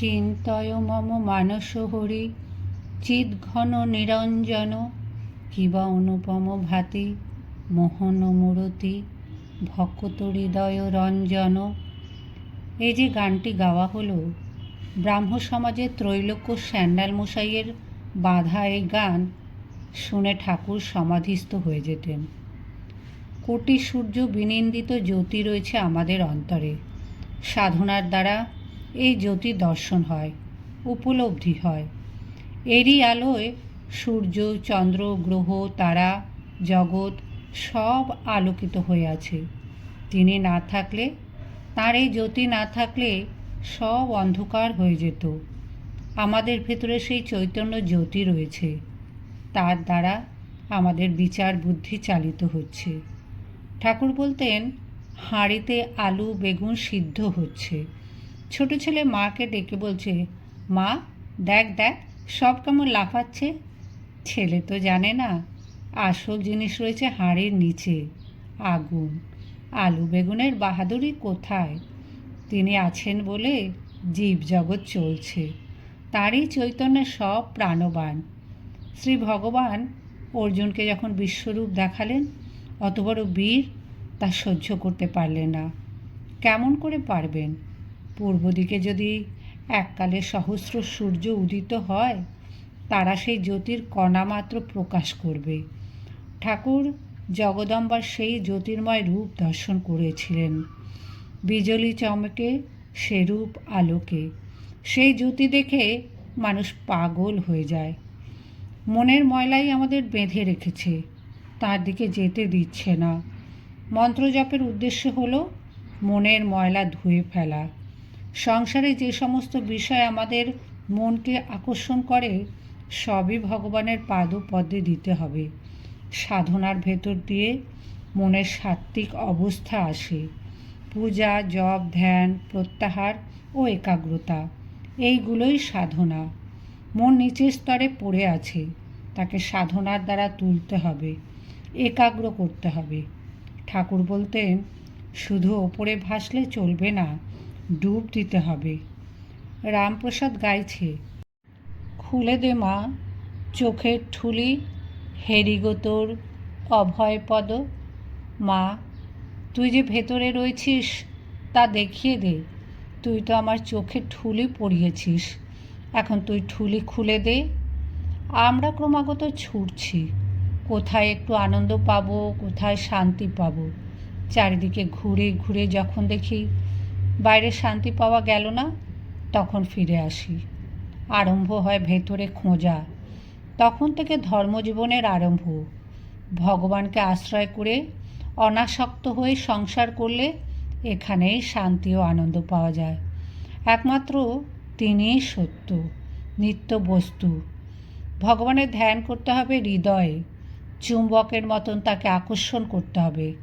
চিন্তয় মম মানস হরি চিদ্ঘন নিরঞ্জন কিবা অনুপম ভাতি, মোহন মূরতি, ভক্ত হৃদয় রঞ্জন। এই যে গানটি গাওয়া হলো, ব্রাহ্ম সমাজের ত্রৈলোক্য স্যান্ডাল মশাইয়ের বাধা এই গান শুনে ঠাকুর সমাধিস্থ হয়ে যেতেন। কোটি সূর্য বিনিন্দিত জ্যোতি রয়েছে আমাদের অন্তরে। সাধনার দ্বারা এই জ্যোতি দর্শন হয়, উপলব্ধি হয়। এরই আলোয় সূর্য, চন্দ্র, গ্রহ, তারা, জগৎ সব আলোকিত হয়ে আছে। তিনি না থাকলে, তার এই জ্যোতি না থাকলে সব অন্ধকার হয়ে যেত। আমাদের ভেতরে সেই চৈতন্য জ্যোতি রয়েছে। তার দ্বারা আমাদের বিচার বুদ্ধি চালিত হচ্ছে। ঠাকুর বলতেন, হাঁড়িতে আলু বেগুন সিদ্ধ হচ্ছে। ছোট ছেলে মাকে ডেকে বলছে, মা, দেখ দেখ, সব কেমন লাফাচ্ছে? ছেলে তো জানে না, আসল জিনিস রয়েছে হাঁড়ির নিচে, আগুন। আলু বেগুনের বাহাদুরি কোথায়? তিনি আছেন বলে জীব জগৎ চলছে। তারই চৈতন্য সব প্রাণবান। শ্রী ভগবান অর্জুনকে যখন বিশ্বরূপ দেখালেন, অত বড় বীর তা সহ্য করতে পারলেন না। কেমন করে পারবেন? পূর্ব দিকে যদি এককালে সহস্র সূর্য উদিত হয়, তারা সেই জ্যোতির কণা মাত্র প্রকাশ করবে। ঠাকুর জগদম্বার সেই জ্যোতির্ময় রূপ দর্শন করেছিলেন। বিজলি চমকে সে রূপ আলোকে। সেই জ্যোতি দেখে মানুষ পাগল হয়ে যায়। মনের ময়লাই আমাদের বেঁধে রেখেছে, তার দিকে যেতে দিচ্ছে না। মন্ত্র জপের উদ্দেশ্য হলো মনের ময়লা ধুয়ে ফেলা। সংসারে যে সমস্ত বিষয় আমাদের মনকে আকর্ষণ করে, সবই ভগবানের পাদপদ্মে দিতে হবে। সাধনার ভেতর দিয়ে মনের সাত্ত্বিক অবস্থা আসে। পূজা, জপ, ধ্যান, প্রত্যাহার ও একাগ্রতা, এইগুলোই সাধনা। মন নিচের স্তরে পড়ে আছে, তাকে সাধনার দ্বারা তুলতে হবে, একাগ্র করতে হবে। ঠাকুর বলতেন, শুধু ওপরে ভাসলে চলবে না ডুব দিতে হবে। রামপ্রসাদ গাইছে, খুলে দে মা, চোখের ঠুলি, হেরিগো তোর অভয় পদ মা, তুই যে ভেতরে রয়েছিস, তা দেখিয়ে দে। তুই তো আমার চোখে ঠুলি পড়িয়েছিস। এখন তুই ঠুলি খুলে দে। আমরা ক্রমাগত ছুটছি। কোথায় একটু আনন্দ পাবো, কোথায় শান্তি পাবো। চারিদিকে ঘুরে ঘুরে যখন দেখি বাইরে শান্তি পাওয়া গেল না, তখন ফিরে আসি। আরম্ভ হয় ভেতরে খোঁজা। তখন থেকে ধর্মজীবনের আরম্ভ। ভগবানকে আশ্রয় করে, অনাসক্ত হয়ে সংসার করলে এখানেই শান্তি ও আনন্দ পাওয়া যায়। একমাত্র তিনিই সত্য, নিত্য বস্তু। ভগবানের ধ্যান করতে হবে হৃদয়ে। চুম্বকের মতন তাকে আকর্ষণ করতে হবে।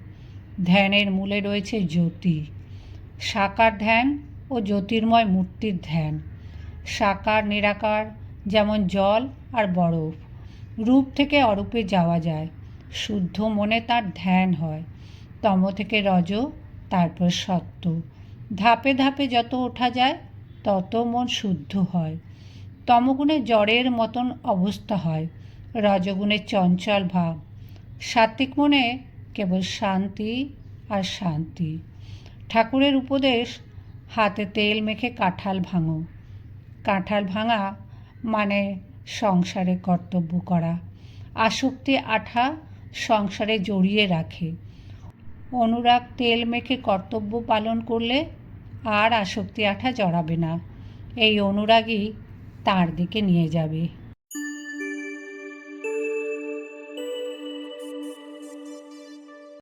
ধ্যানের মূলে রয়েছে জ্যোতি। সাকার ধ্যান ও জ্যোতির্ময় মূর্তির ধ্যান। সাকার, নিরাকার, যেমন জল আর বরফ, রূপ থেকে অরূপে যাওয়া যায়, শুদ্ধ মনে তার ধ্যান হয়, তম থেকে রজ, তারপর সত্য। ধাপে ধাপে যত ওঠা যায়, তত মন শুদ্ধ হয়। তমগুণে জ্বরের মতন অবস্থা হয় রজগুণের চঞ্চল ভাব। সাত্ত্বিক মনে কেবল শান্তি আর শান্তি। ঠাকুরের উপদেশ, হাতে তেল মেখে কাঁঠাল ভাঙো। কাঁঠাল ভাঙা মানে সংসারে কর্তব্য করা। আসক্তি আঠা সংসারে জড়িয়ে রাখে। অনুরাগ তেল মেখে কর্তব্য পালন করলে আর আসক্তি আঠা জড়াবে না। এই অনুরাগই তার দিকে নিয়ে যাবে।